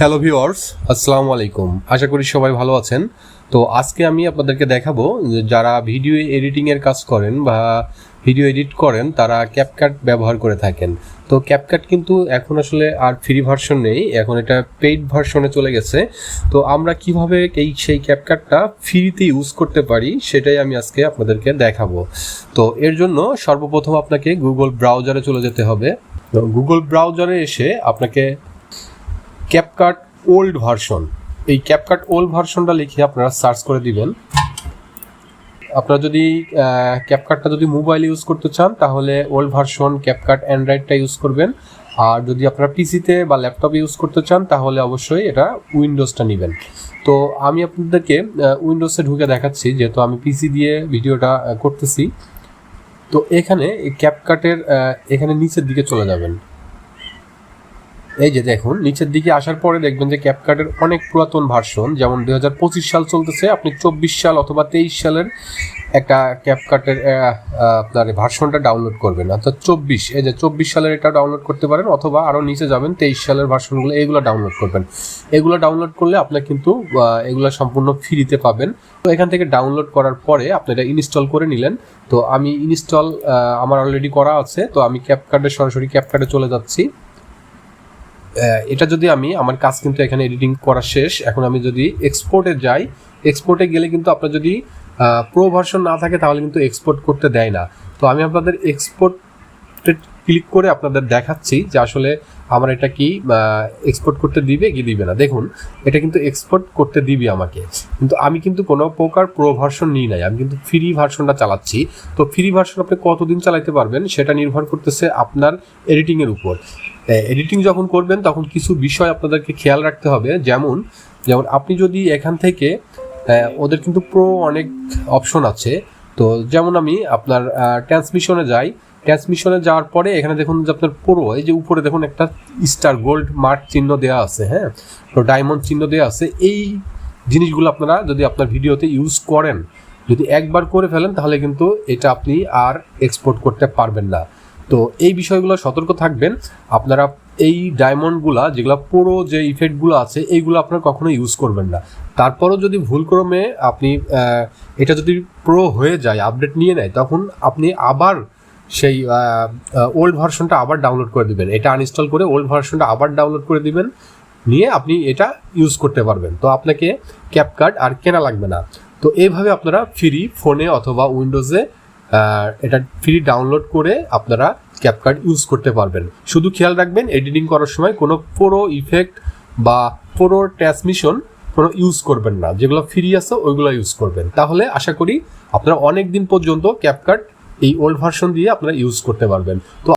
Hello viewers আসসালামু আলাইকুম। আশা করি সবাই ভালো আছেন। তো আজকে আমি আপনাদেরকে দেখাবো যারা ভিডিও এডিটিংয়ের কাজ করেন বা ভিডিও এডিট করেন, তারা ক্যাপকাট ব্যবহার করে থাকেন। তো ক্যাপকাট কিন্তু এখন আসলে আর ফ্রি ভার্সন নেই, এখন এটা পেইড ভার্সনে চলে গেছে। তো আমরা কীভাবে এই সেই ক্যাপকাটটা ফ্রিতে ইউজ করতে পারি, সেটাই আমি আজকে আপনাদেরকে দেখাবো। তো এর জন্য সর্বপ্রথম আপনাকে গুগল ব্রাউজারে চলে যেতে হবে। তো গুগল ব্রাউজারে এসে আপনাকে ক্যাপকাট ওল্ড ভার্সন এই ক্যাপকাট ওল্ড ভার্সনটা লিখে আপনারা সার্চ করে দিবেন। আপনারা যদি ক্যাপকাটটা যদি মোবাইল ইউজ করতে চান, তাহলে ওল্ড ভার্সন ক্যাপকাট অ্যান্ড্রয়েডটা ইউজ করবেন। আর যদি আপনারা পিসিতে বা ল্যাপটপে ইউজ করতে চান, তাহলে অবশ্যই এটা উইন্ডোজটা নেবেন। তো আমি আপনাদেরকে উইন্ডোজে ঢুকে দেখাচ্ছি, যেহেতু আমি পিসি দিয়ে ভিডিওটা করতেছি। তো এখানে ক্যাপকাটের এখানে নিচের দিকে চলে যাবেন। এই যে দেখুন, নিচের দিকে আসার পরে দেখবেন যে ক্যাপকাটের অনেক পুরাতন ভার্সন যেমন দুই হাজার পঁচিশ সাল চলতেছে, আপনি চব্বিশ সাল অথবা তেইশ সালের একটা ক্যাপকাটের আপনার ভার্সনটা ডাউনলোড করবেন। অর্থাৎ চব্বিশ, এই যে চব্বিশ সালের এটা ডাউনলোড করতে পারেন, অথবা আরও নিচে যাবেন, তেইশ সালের ভার্সনগুলো এগুলো ডাউনলোড করবেন। এগুলো ডাউনলোড করলে আপনার কিন্তু এগুলো সম্পূর্ণ ফ্রিতে পাবেন। তো এখান থেকে ডাউনলোড করার পরে আপনি এটা ইনস্টল করে নিলেন। তো আমি ইনস্টল আমার অলরেডি করা আছে, তো আমি ক্যাপকার্ডে সরাসরি ক্যাপকার্ডে চলে যাচ্ছি। এটা যদি আমি, আমার কাজ কিন্তু এখানে এডিটিং করা শেষ। এখন আমি যদি এক্সপোর্টে যাই এক্সপোর্টে গেলে কিন্তু আপনার যদি প্রো ভার্সন না থাকে তাহলে কিন্তু এক্সপোর্ট করতে দেয় না। তো আমি আপনাদের এক্সপোর্ট ক্লিক করে আপনাদের দেখাচ্ছি যে আসলে আমার এটা কি এক্সপোর্ট করতে দিবে কি দিবে না? দেখুন, এটা কিন্তু এক্সপোর্ট করতে দিবে আমাকে। কিন্তু আমি কিন্তু কোনো প্রকার প্রো ভার্সন নিই নাই। আমি কিন্তু ফ্রি ভার্সনটা চালাচ্ছি। তো ফ্রি ভার্সন আপনি কতদিন চালাইতে পারবেন সেটা নির্ভর করতেছে আপনার এডিটিংয়ের উপর। এডিটিং যখন করবেন, তখন কিছু বিষয় আপনাদেরকে খেয়াল রাখতে হবে। যেমন যেমন আপনি যদি এখান থেকে ওদের কিন্তু প্রো অনেক অপশন আছে। তো যেমন আমি আপনার ট্রান্সমিশনে যাই ট্রান্সমিশনে যাওয়ার পরে এখানে দেখুন যে আপনার প্রো, এই যে উপরে দেখুন একটা স্টার গোল্ড মার্ক চিহ্ন দেওয়া আছে হ্যাঁ? তো ডায়মন্ড চিহ্ন দেওয়া আছে। এই জিনিসগুলো আপনারা যদি আপনার ভিডিওতে ইউজ করেন, যদি একবার করে ফেলেন, তাহলে কিন্তু এটা আপনি আর এক্সপোর্ট করতে পারবেন না। তো এই বিষয়গুলো সতর্ক থাকবেন। আপনারা এই ডায়মন্ডগুলা যেগুলো পুরো যে ইফেক্টগুলো আছে, এইগুলো আপনারা কখনো ইউজ করবেন না। তারপরও যদি ভুলক্রমে আপনি এটা যদি প্রো হয়ে যায় আপডেট নিয়ে নেয়, তখন আপনি আবার সেই ওল্ড ভার্সনটা আবার ডাউনলোড করে দিবেন। এটা আনইনস্টল করে ওল্ড ভার্সনটা আবার ডাউনলোড করে দিবেন। নিয়ে আপনি এটা ইউজ করতে পারবেন। তো আপনাকে ক্যাপকার্ড আর কেনা লাগবে না। তো এইভাবে আপনারা ফ্রি ফোনে অথবা উইন্ডোজে এটা ফ্রি ডাউনলোড করে আপনারা ক্যাপকার্ড ইউজ করতে পারবেন। শুধু খেয়াল রাখবেন এডিটিং করার সময় কোনো পুরো ইফেক্ট বা পুরো ট্রান্সমিশন কোনো ইউজ করবেন না। যেগুলো ফ্রি আছে, ওইগুলো ইউজ করবেন। তাহলে আশা করি আপনারা অনেক দিন পর্যন্ত ক্যাপকার্ড এই ওল্ড ভার্সন দিয়ে আপনারা ইউজ করতে পারবেন। তো